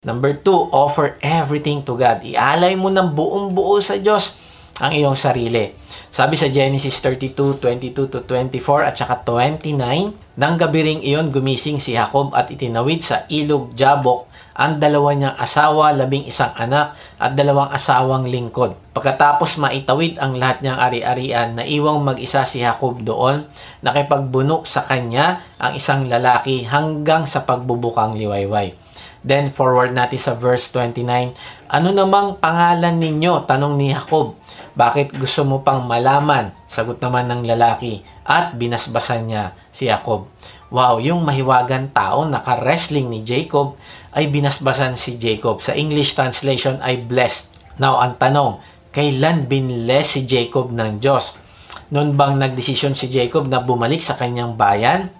Number two, offer everything to God. Ialay mo ng buong buo sa Diyos ang iyong sarili. Sabi sa Genesis 32, 22 to 24 at saka 29, Nang gabi ring iyon gumising si Jacob at itinawid sa ilog Jabok ang dalawa niyang asawa, labing isang anak at dalawang asawang lingkod. Pagkatapos maitawid ang lahat niyang ari-arian, naiwang mag-isa si Jacob doon, nakipagbunok sa kanya ang isang lalaki hanggang sa pagbubukang liwayway. Then forward natin sa verse 29. Ano namang pangalan ninyo? Tanong ni Jacob. Bakit gusto mo pang malaman? Sagot naman ng lalaki. At binasbasan niya si Jacob. Wow, yung mahiwagan tao naka-wrestling ni Jacob ay binasbasan si Jacob. Sa English translation ay blessed. Now, ang tanong, kailan binless si Jacob ng Diyos? Noon bang nagdesisyon si Jacob na bumalik sa kanyang bayan?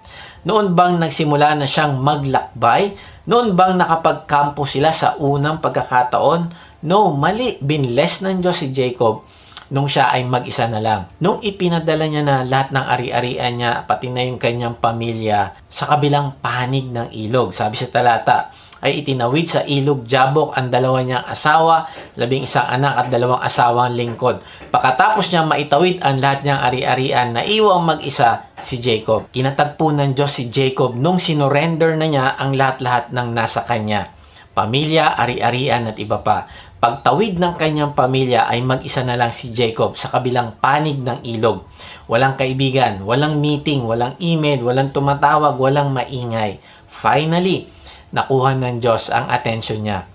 Noon bang nagsimula na siyang maglakbay? Noon bang nakapagkampo sila sa unang pagkakataon? No, mali. Binless ng Diyos si Jacob nung siya ay mag-isa na lang. Nung ipinadala niya na lahat ng ari-arian niya, pati na yung kanyang pamilya, sa kabilang panig ng ilog. Sabi sa talata, ay itinawid sa ilog Jabok ang dalawa niyang asawa, labing isang anak at dalawang asawang lingkod. Pagkatapos niya maitawid ang lahat niyang ari-arian, na iwang mag-isa si Jacob. Kinatagpo ng Diyos si Jacob nung sinurrender na niya ang lahat-lahat ng nasa kanya. Pamilya, ari-arian at iba pa. Pagtawid ng kanyang pamilya ay mag-isa na lang si Jacob sa kabilang panig ng ilog. Walang kaibigan, walang meeting, walang email, walang tumatawag, walang maingay. Finally, nakuha ng Diyos ang attention niya.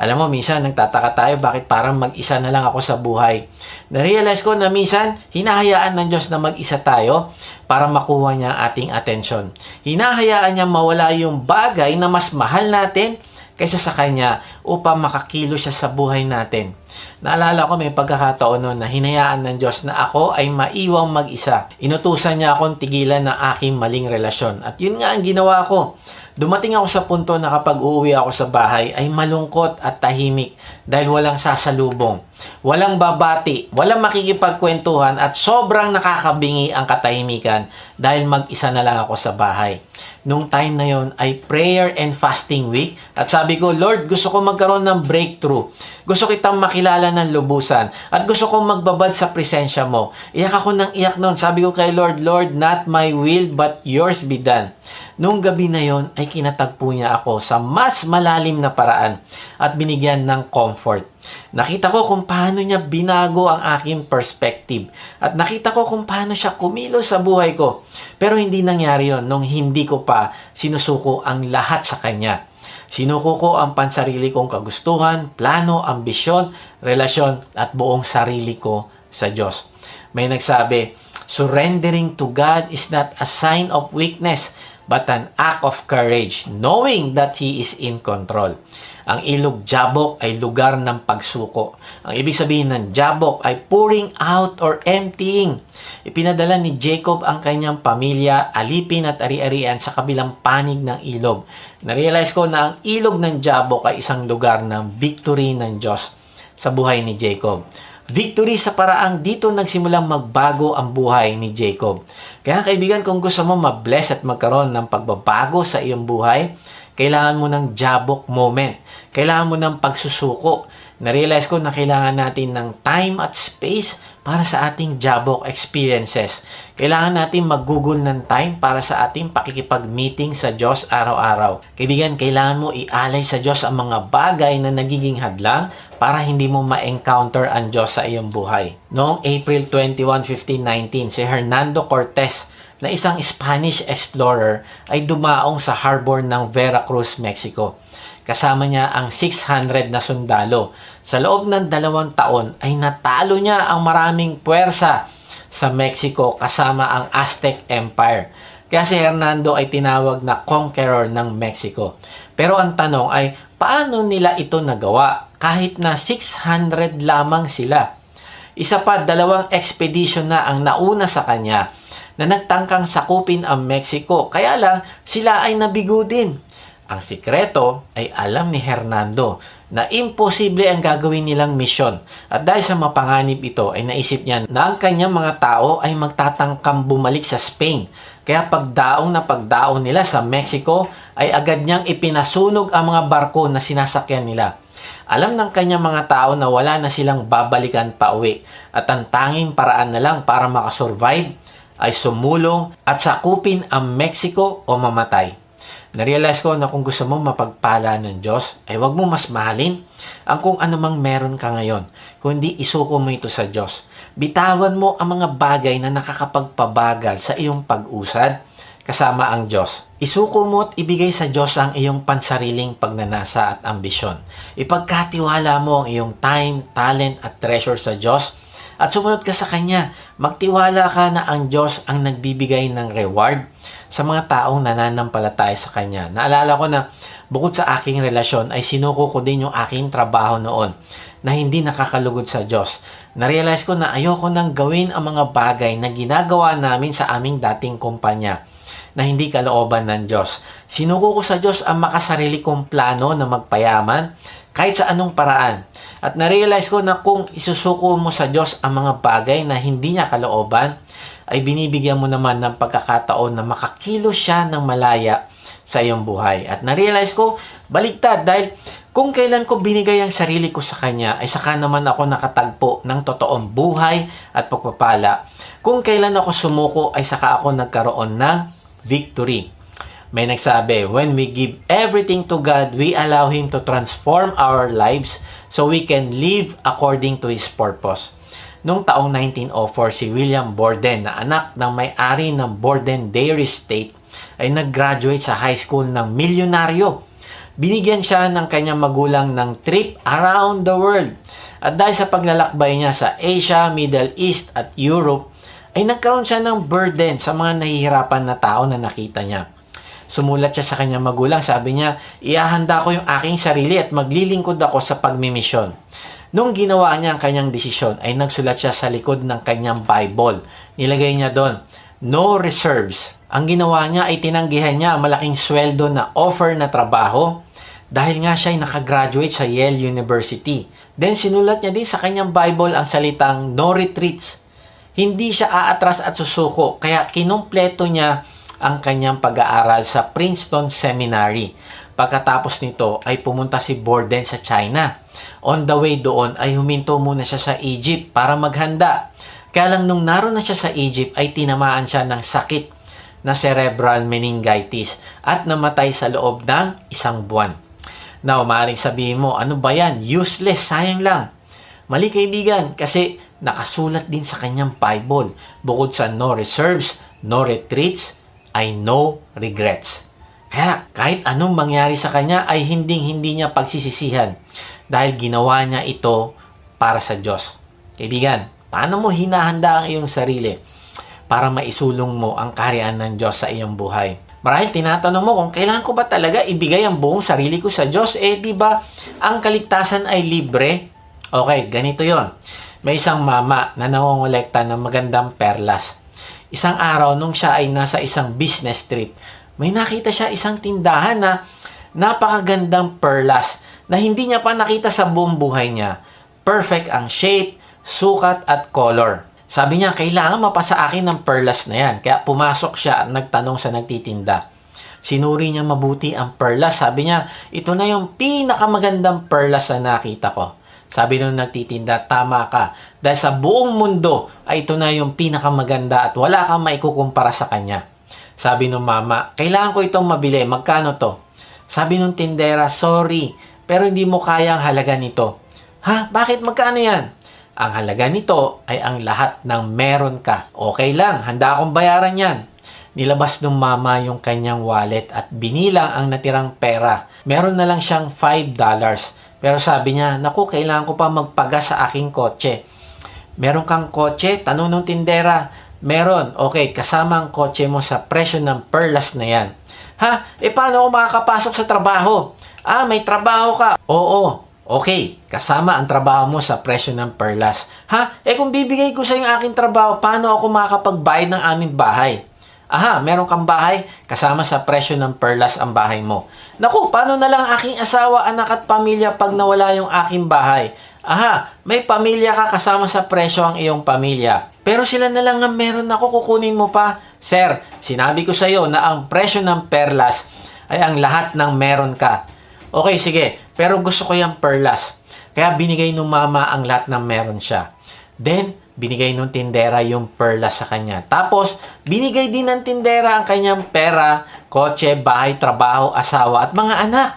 Alam mo, minsan nagtataka tayo bakit parang mag-isa na lang ako sa buhay. Na-realize ko na minsan, hinahayaan ng Diyos na mag-isa tayo para makuha niya ating attention. Hinahayaan niya mawala yung bagay na mas mahal natin kaysa sa Kanya upang makakilo siya sa buhay natin. Naalala ko may pagkakataon noon na hinayaan ng Diyos na ako ay maiwang mag-isa. Inutusan niya akong tigilan ng aking maling relasyon. At yun nga ang ginawa ko. Dumating ako sa punto na kapag uuwi ako sa bahay ay malungkot at tahimik dahil walang sasalubong. Walang babati, walang makikipagkwentuhan at sobrang nakakabingi ang katahimikan dahil mag-isa na lang ako sa bahay. Nung time na yon ay prayer and fasting week at sabi ko, Lord, gusto ko magkaroon ng breakthrough. Gusto kitang makilala ng lubusan at gusto kong magbabad sa presensya mo. Iyak ako ng iyak noon. Sabi ko kay Lord, Lord, not my will but yours be done. Nung gabi na yon ay kinatagpo niya ako sa mas malalim na paraan at binigyan ng comfort. Nakita ko kung paano niya binago ang aking perspective at nakita ko kung paano siya kumilos sa buhay ko. Pero hindi nangyari yon nung hindi ko pa sinusuko ang lahat sa kanya. Sinuko ko ang pansarili kong kagustuhan, plano, ambisyon, relasyon at buong sarili ko sa Diyos. May nagsabi, surrendering to God is not a sign of weakness but an act of courage, knowing that He is in control. Ang ilog Jabok ay lugar ng pagsuko. Ang ibig sabihin ng Jabok ay pouring out or emptying. Ipinadala ni Jacob ang kanyang pamilya, alipin at ari-arian sa kabilang panig ng ilog. Narealize ko na ang ilog ng Jabok ay isang lugar ng victory ng Diyos sa buhay ni Jacob. Victory sa paraang dito nagsimulang magbago ang buhay ni Jacob. Kaya kaibigan, kung gusto mo ma-bless at magkaroon ng pagbabago sa iyong buhay, kailangan mo ng jabok moment. Kailangan mo ng pagsusuko. Na-realize ko na kailangan natin ng time at space para sa ating jabok experiences. Kailangan natin mag-google ng time para sa ating pakikipag-meeting sa Diyos araw-araw. Kaibigan, kailangan mo ialay sa Diyos ang mga bagay na nagiging hadlang para hindi mo ma-encounter ang Diyos sa iyong buhay. Noong April 21, 1519, si Hernando Cortez na isang Spanish explorer ay dumaong sa harbor ng Veracruz, Mexico. Kasama niya ang 600 na sundalo. Sa loob ng dalawang taon ay natalo niya ang maraming puwersa sa Mexico kasama ang Aztec Empire. Kaya si Hernando ay tinawag na conqueror ng Mexico. Pero ang tanong ay, paano nila ito nagawa kahit na 600 lamang sila? Isa pa, dalawang expedition na ang nauna sa kanya na nagtangkang sakupin ang Mexico. Kaya lang, sila ay nabigo din. Ang sikreto ay alam ni Hernando na imposible ang gagawin nilang misyon. At dahil sa mapanganib ito ay naisip niya na ang kanyang mga tao ay magtatangkang bumalik sa Spain. Kaya pagdaong na pagdaong nila sa Mexico ay agad niyang ipinasunog ang mga barko na sinasakyan nila. Alam ng kanyang mga tao na wala na silang babalikan pa uwi at ang tanging paraan na lang para makasurvive ay sumulong at sakupin ang Mexico o mamatay. Narealize ko na kung gusto mo mapagpala ng Diyos, ay wag mo mas mahalin ang kung anumang meron ka ngayon, kundi isuko mo ito sa Diyos. Bitawan mo ang mga bagay na nakakapagpabagal sa iyong pag-usad kasama ang Diyos. Isuko mo at ibigay sa Diyos ang iyong pansariling pagnanasa at ambisyon. Ipagkatiwala mo ang iyong time, talent at treasure sa Diyos at sumunod ka sa Kanya. Magtiwala ka na ang Diyos ang nagbibigay ng reward sa mga taong nananampalataya sa Kanya. Naalala ko na bukod sa aking relasyon ay sinuko ko din yung aking trabaho noon na hindi nakakalugod sa Diyos. Narealize ko na ayoko nang gawin ang mga bagay na ginagawa namin sa aming dating kumpanya na hindi kalooban ng Diyos. Sinuko ko sa Diyos ang makasarili kong plano na magpayaman kahit sa anong paraan. At narealize ko na kung isusuko mo sa Diyos ang mga bagay na hindi niya kalooban, ay binibigyan mo naman ng pagkakataon na makakilo siya ng malaya sa iyong buhay. At narealize ko, baligtad dahil kung kailan ko binigay ang sarili ko sa Kanya, ay saka naman ako nakatagpo ng totoong buhay at pagpapala. Kung kailan ako sumuko, ay saka ako nagkaroon ng victory. May nagsabi, when we give everything to God, we allow Him to transform our lives so we can live according to His purpose. Noong taong 1904, si William Borden na anak ng may-ari ng Borden Dairy State ay nag-graduate sa high school ng milyonaryo. Binigyan siya ng kanyang magulang ng trip around the world. At dahil sa paglalakbay niya sa Asia, Middle East at Europe, ay nagkaroon siya ng burden sa mga nahihirapan na tao na nakita niya. Sumulat siya sa kanyang magulang, sabi niya, iahanda ko yung aking sarili at maglilingkod ako sa pagmimisyon. Nung ginawa niya ang kanyang desisyon, ay nagsulat siya sa likod ng kanyang Bible. Nilagay niya doon, no reserves. Ang ginawa niya ay tinanggihan niya ang malaking sweldo na offer na trabaho dahil nga siya ay nakagraduate sa Yale University. Then sinulat niya din sa kanyang Bible ang salitang no retreats. Hindi siya aatras at susuko, kaya kinumpleto niya ang kanyang pag-aaral sa Princeton Seminary. Pagkatapos nito ay pumunta si Borden sa China. On the way doon ay huminto muna siya sa Egypt para maghanda. Kaya lang nung naroon na siya sa Egypt ay tinamaan siya ng sakit na cerebral meningitis at namatay sa loob ng isang buwan. Now, maaaring sabihin mo, ano ba yan? Useless, sayang lang. Mali kaibigan, kasi nakasulat din sa kanyang Bible. Bukod sa no reserves, no retreats, ay no regrets. Kaya kahit anong mangyari sa kanya ay hinding-hindi niya pagsisisihan dahil ginawa niya ito para sa Diyos. Kaibigan, paano mo hinahanda ang iyong sarili para maisulong mo ang kaharian ng Diyos sa iyong buhay? Marahil tinatanong mo kung kailangan ko ba talaga ibigay ang buong sarili ko sa Diyos? Eh, di ba ang kaligtasan ay libre? Okay, ganito yon. May isang mama na nangongolekta ng magandang perlas. Isang araw nung siya ay nasa isang business trip, may nakita siya isang tindahan na napakagandang perlas na hindi niya pa nakita sa buong buhay niya. Perfect ang shape, sukat at color. Sabi niya, kailangan mapasa akin ng perlas na yan. Kaya pumasok siya at nagtanong sa nagtitinda. Sinuri niya mabuti ang perlas. Sabi niya, ito na yung pinakamagandang perlas na nakita ko. Sabi nung nagtitinda, tama ka. Dahil sa buong mundo ay ito na yung pinakamaganda at wala kang maikukumpara sa kanya. Sabi nung mama, kailangan ko itong mabili. Magkano to? Sabi nung tindera, sorry, pero hindi mo kaya ang halaga nito. Ha? Bakit magkano yan? Ang halaga nito ay ang lahat ng meron ka. Okay lang, handa akong bayaran yan. Nilabas ng mama yung kanyang wallet at binilang ang natirang pera. Meron na lang siyang $5. Pero sabi niya, naku, kailangan ko pa magpagas sa aking kotse. Meron kang kotse? Tanong ng tindera. Meron. Okay, kasama ang kotse mo sa presyo ng perlas na yan. Ha? E paano ako makakapasok sa trabaho? Ah, may trabaho ka. Oo. Okay, kasama ang trabaho mo sa presyo ng perlas. Ha? Eh kung bibigay ko sa yung aking trabaho, paano ako makakapagbayad ng aming bahay? Aha, meron kang bahay, kasama sa presyo ng perlas ang bahay mo. Naku, paano na lang aking asawa, anak at pamilya pag nawala yung aking bahay? Aha, may pamilya ka kasama sa presyo ang iyong pamilya. Pero sila na lang ang meron ako, kukunin mo pa. Sir, sinabi ko sa iyo na ang presyo ng perlas ay ang lahat ng meron ka. Okay, sige. Pero gusto ko yung perlas. Kaya binigay nung mama ang lahat ng meron siya. Then, binigay nung tindera yung perlas sa kanya. Tapos, binigay din ng tindera ang kanyang pera, kotse, bahay, trabaho, asawa, at mga anak.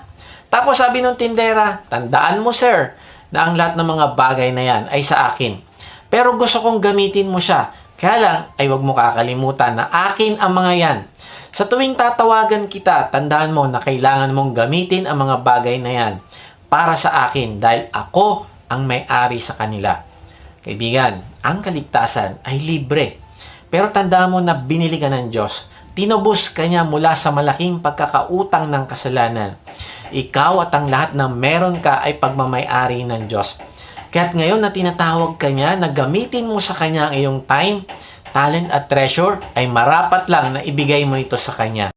Tapos sabi nung tindera, tandaan mo sir, na ang lahat ng mga bagay na yan ay sa akin. Pero gusto kong gamitin mo siya. Kaya lang, ay wag mo kakalimutan na akin ang mga yan. Sa tuwing tatawagan kita, tandaan mo na kailangan mong gamitin ang mga bagay na yan para sa akin dahil ako ang may-ari sa kanila. Kaibigan, ang kaligtasan ay libre. Pero tandaan mo na binili ka ng Diyos. Tinubos ka niya mula sa malaking pagkakautang ng kasalanan. Ikaw at ang lahat ng meron ka ay pagmamayari ng Diyos. Kaya't ngayon na tinatawag ka niya na gamitin mo sa kanya ang iyong time, talent at treasure, ay marapat lang na ibigay mo ito sa kanya.